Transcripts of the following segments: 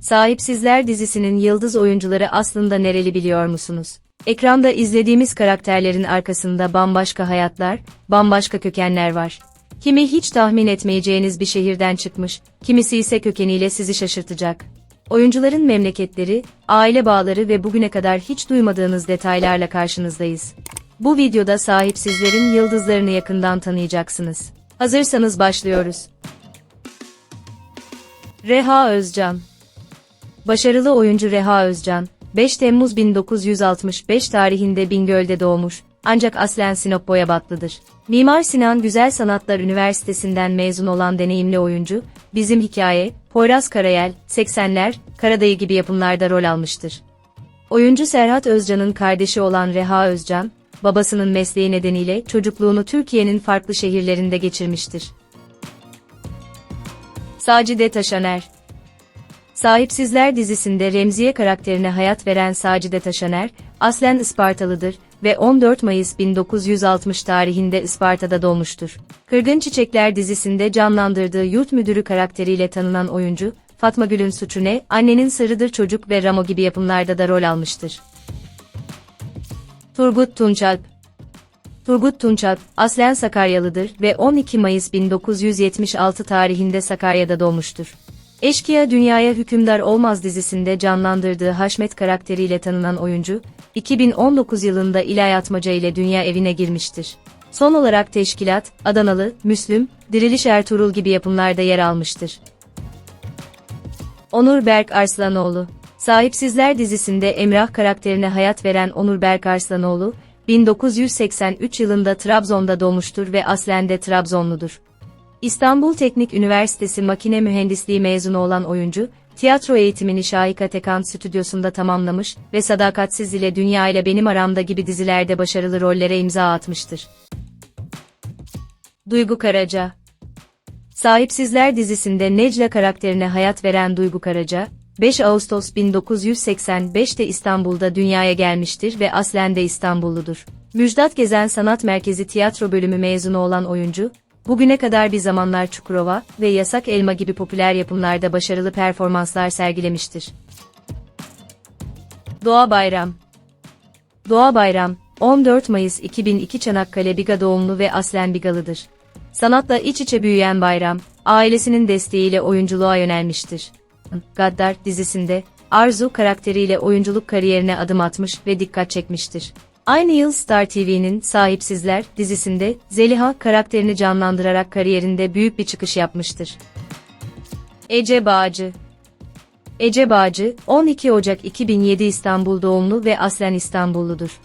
Sahipsizler dizisinin yıldız oyuncuları aslında nereli biliyor musunuz? Ekranda izlediğimiz karakterlerin arkasında bambaşka hayatlar, bambaşka kökenler var. Kimi hiç tahmin etmeyeceğiniz bir şehirden çıkmış, kimisi ise kökeniyle sizi şaşırtacak. Oyuncuların memleketleri, aile bağları ve bugüne kadar hiç duymadığınız detaylarla karşınızdayız. Bu videoda sahipsizlerin yıldızlarını yakından tanıyacaksınız. Hazırsanız başlıyoruz. Reha Özcan Başarılı oyuncu Reha Özcan, 5 Temmuz 1965 tarihinde Bingöl'de doğmuş, ancak aslen Sinop Boyabatlıdır. Mimar Sinan Güzel Sanatlar Üniversitesi'nden mezun olan deneyimli oyuncu, Bizim Hikaye, Poyraz Karayel, 80'ler, Karadayı gibi yapımlarda rol almıştır. Oyuncu Serhat Özcan'ın kardeşi olan Reha Özcan, babasının mesleği nedeniyle çocukluğunu Türkiye'nin farklı şehirlerinde geçirmiştir. Sacide Taşaner Sahipsizler dizisinde Remziye karakterine hayat veren Sacide Taşaner, aslen Ispartalıdır ve 14 Mayıs 1960 tarihinde Isparta'da doğmuştur. Kırgın Çiçekler dizisinde canlandırdığı yurt müdürü karakteriyle tanınan oyuncu, Fatma Gül'ün Suçu Ne, Annenin Sırrıdır Çocuk ve Ramo gibi yapımlarda da rol almıştır. Turgut Tunçalp Turgut Tunçalp, aslen Sakaryalıdır ve 12 Mayıs 1976 tarihinde Sakarya'da doğmuştur. Eşkıya Dünyaya Hükümdar Olmaz dizisinde canlandırdığı Haşmet karakteriyle tanınan oyuncu, 2019 yılında İlay Atmaca ile Dünya Evine girmiştir. Son olarak Teşkilat, Adanalı, Müslüm, Diriliş Ertuğrul gibi yapımlarda yer almıştır. Onur Berk Arslanoğlu Sahipsizler dizisinde Emrah karakterine hayat veren Onur Berk Arslanoğlu, 1983 yılında Trabzon'da doğmuştur ve aslen de Trabzonludur. İstanbul Teknik Üniversitesi Makine Mühendisliği mezunu olan oyuncu, tiyatro eğitimini Şahika Tekan stüdyosunda tamamlamış ve Sadakatsiz ile Dünya ile Benim Aramda gibi dizilerde başarılı rollere imza atmıştır. Duygu Karaca Sahipsizler dizisinde Necla karakterine hayat veren Duygu Karaca, 5 Ağustos 1985'te İstanbul'da dünyaya gelmiştir ve aslen de İstanbulludur. Müjdat Gezen Sanat Merkezi Tiyatro Bölümü mezunu olan oyuncu, bugüne kadar bir zamanlar Çukurova ve Yasak Elma gibi popüler yapımlarda başarılı performanslar sergilemiştir. Doğa Bayram Doğa Bayram, 14 Mayıs 2002 Çanakkale Biga doğumlu ve aslen Bigalıdır. Sanatla iç içe büyüyen Bayram, ailesinin desteğiyle oyunculuğa yönelmiştir. Gaddar dizisinde Arzu karakteriyle oyunculuk kariyerine adım atmış ve dikkat çekmiştir. Aynı yıl Star TV'nin Sahipsizler dizisinde Zeliha karakterini canlandırarak kariyerinde büyük bir çıkış yapmıştır. Ece Bağcı Ece Bağcı, 12 Ocak 2007 İstanbul doğumlu ve aslen İstanbulludur.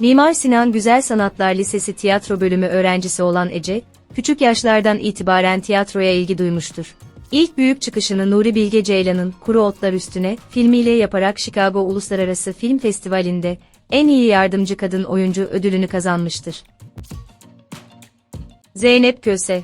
Mimar Sinan Güzel Sanatlar Lisesi tiyatro bölümü öğrencisi olan Ece, küçük yaşlardan itibaren tiyatroya ilgi duymuştur. İlk büyük çıkışını Nuri Bilge Ceylan'ın Kuru Otlar Üstüne filmiyle yaparak Chicago Uluslararası Film Festivali'nde en iyi yardımcı kadın oyuncu ödülünü kazanmıştır. Zeynep Köse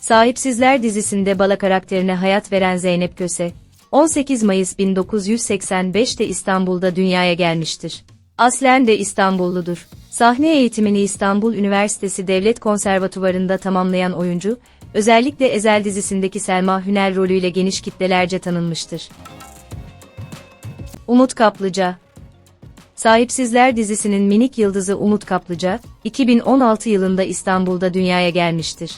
Sahipsizler dizisinde Bala karakterine hayat veren Zeynep Köse, 18 Mayıs 1985'te İstanbul'da dünyaya gelmiştir. Aslen de İstanbulludur. Sahne eğitimini İstanbul Üniversitesi Devlet Konservatuvarı'nda tamamlayan oyuncu, özellikle Ezel dizisindeki Selma Hünel rolüyle geniş kitlelerce tanınmıştır. Umut Kaplıca Sahipsizler dizisinin minik yıldızı Umut Kaplıca, 2016 yılında İstanbul'da dünyaya gelmiştir.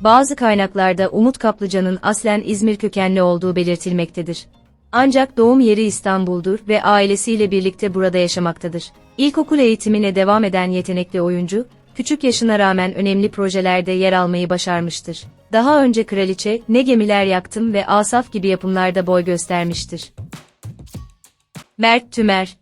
Bazı kaynaklarda Umut Kaplıca'nın aslen İzmir kökenli olduğu belirtilmektedir. Ancak doğum yeri İstanbul'dur ve ailesiyle birlikte burada yaşamaktadır. İlkokul eğitimine devam eden yetenekli oyuncu, küçük yaşına rağmen önemli projelerde yer almayı başarmıştır. Daha önce Kraliçe, Ne Gemiler Yaktım ve Asaf gibi yapımlarda boy göstermiştir. Mert Tümer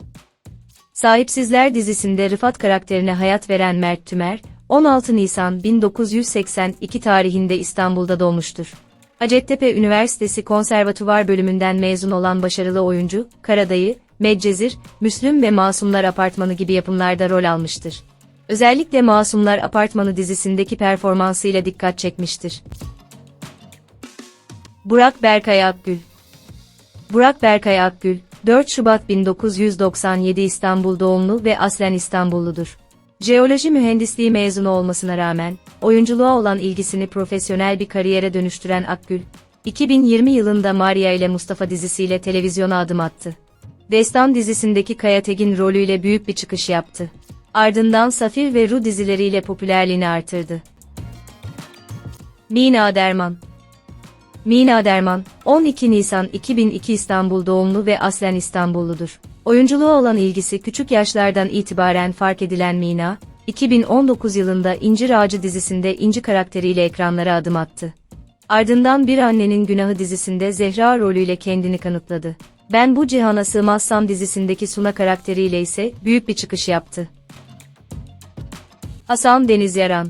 Sahipsizler dizisinde Rıfat karakterine hayat veren Mert Tümer, 16 Nisan 1982 tarihinde İstanbul'da doğmuştur. Hacettepe Üniversitesi Konservatuvar bölümünden mezun olan başarılı oyuncu, Karadayı, Medcezir, Müslüm ve Masumlar Apartmanı gibi yapımlarda rol almıştır. Özellikle Masumlar Apartmanı dizisindeki performansıyla dikkat çekmiştir. Burak Berkay Akgül Burak Berkay Akgül, 4 Şubat 1997 İstanbul doğumlu ve aslen İstanbulludur. Jeoloji mühendisliği mezunu olmasına rağmen, oyunculuğa olan ilgisini profesyonel bir kariyere dönüştüren Akgül, 2020 yılında Maria ile Mustafa dizisiyle televizyona adım attı. Destan dizisindeki Kaya Tegin rolüyle büyük bir çıkış yaptı. Ardından Safir ve Ru dizileriyle popülerliğini artırdı. Mina Derman Mina Derman, 12 Nisan 2002 İstanbul doğumlu ve aslen İstanbulludur. Oyunculuğa olan ilgisi küçük yaşlardan itibaren fark edilen Mina, 2019 yılında İncir Ağacı dizisinde İnci karakteriyle ekranlara adım attı. Ardından Bir Annenin Günahı dizisinde Zehra rolüyle kendini kanıtladı. Ben Bu Cihana Sığmazsam dizisindeki Suna karakteriyle ise büyük bir çıkış yaptı. Hasan Deniz Yaran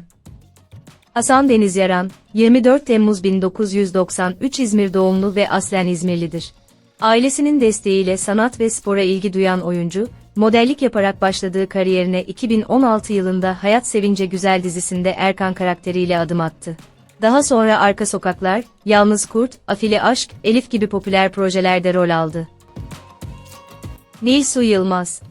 Hasan Deniz Yaran, 24 Temmuz 1993 İzmir doğumlu ve aslen İzmirlidir. Ailesinin desteğiyle sanat ve spora ilgi duyan oyuncu, modellik yaparak başladığı kariyerine 2016 yılında Hayat Sevince Güzel dizisinde Erkan karakteriyle adım attı. Daha sonra Arka Sokaklar, Yalnız Kurt, Afili Aşk, Elif gibi popüler projelerde rol aldı. Nilsu Yılmaz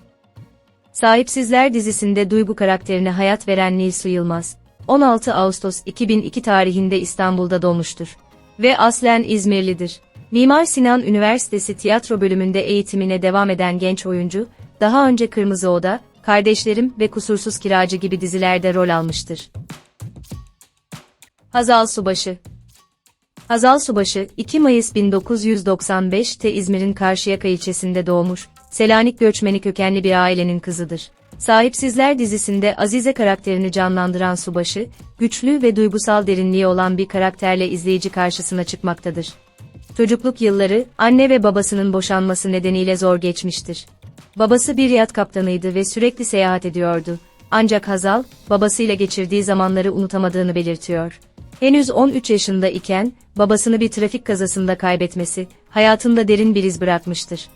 Sahipsizler dizisinde Duygu karakterine hayat veren Nilsu Yılmaz, 16 Ağustos 2002 tarihinde İstanbul'da doğmuştur. Ve aslen İzmirlidir. Mimar Sinan Üniversitesi tiyatro bölümünde eğitimine devam eden genç oyuncu, daha önce Kırmızı Oda, Kardeşlerim ve Kusursuz Kiracı gibi dizilerde rol almıştır. Hazal Subaşı Hazal Subaşı, 2 Mayıs 1995'te İzmir'in Karşıyaka ilçesinde doğmuş, Selanik göçmeni kökenli bir ailenin kızıdır. Sahipsizler dizisinde Azize karakterini canlandıran Subaşı, güçlü ve duygusal derinliği olan bir karakterle izleyici karşısına çıkmaktadır. Çocukluk yılları, anne ve babasının boşanması nedeniyle zor geçmiştir. Babası bir yat kaptanıydı ve sürekli seyahat ediyordu. Ancak Hazal, babasıyla geçirdiği zamanları unutamadığını belirtiyor. Henüz 13 yaşında iken, babasını bir trafik kazasında kaybetmesi, hayatında derin bir iz bırakmıştır.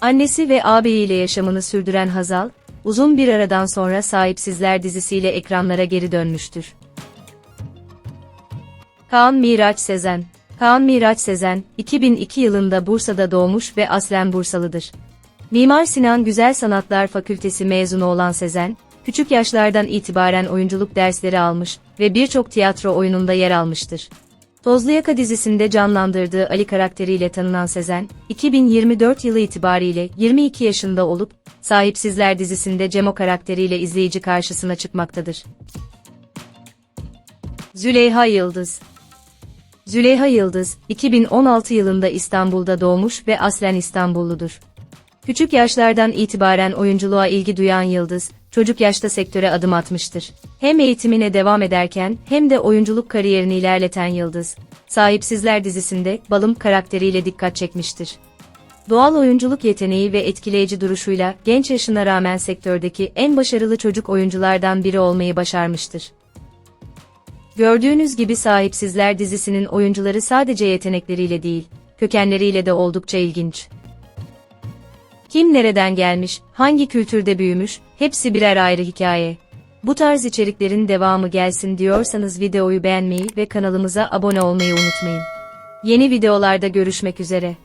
Annesi ve ağabeyiyle yaşamını sürdüren Hazal, uzun bir aradan sonra Sahipsizler dizisiyle ekranlara geri dönmüştür. Kaan Miraç Sezen Kaan Miraç Sezen, 2002 yılında Bursa'da doğmuş ve aslen Bursalıdır. Mimar Sinan Güzel Sanatlar Fakültesi mezunu olan Sezen, küçük yaşlardan itibaren oyunculuk dersleri almış ve birçok tiyatro oyununda yer almıştır. Tozlu Yaka dizisinde canlandırdığı Ali karakteriyle tanınan Sezen, 2024 yılı itibariyle 22 yaşında olup, Sahipsizler dizisinde Cemo karakteriyle izleyici karşısına çıkmaktadır. Züleyha Yıldız Züleyha Yıldız, 2016 yılında İstanbul'da doğmuş ve aslen İstanbulludur. Küçük yaşlardan itibaren oyunculuğa ilgi duyan Yıldız, çocuk yaşta sektöre adım atmıştır. Hem eğitimine devam ederken hem de oyunculuk kariyerini ilerleten Yıldız, Sahipsizler dizisinde Balım karakteriyle dikkat çekmiştir. Doğal oyunculuk yeteneği ve etkileyici duruşuyla genç yaşına rağmen sektördeki en başarılı çocuk oyunculardan biri olmayı başarmıştır. Gördüğünüz gibi Sahipsizler dizisinin oyuncuları sadece yetenekleriyle değil, kökenleriyle de oldukça ilginç. Kim nereden gelmiş, hangi kültürde büyümüş, hepsi birer ayrı hikaye. Bu tarz içeriklerin devamı gelsin diyorsanız videoyu beğenmeyi ve kanalımıza abone olmayı unutmayın. Yeni videolarda görüşmek üzere.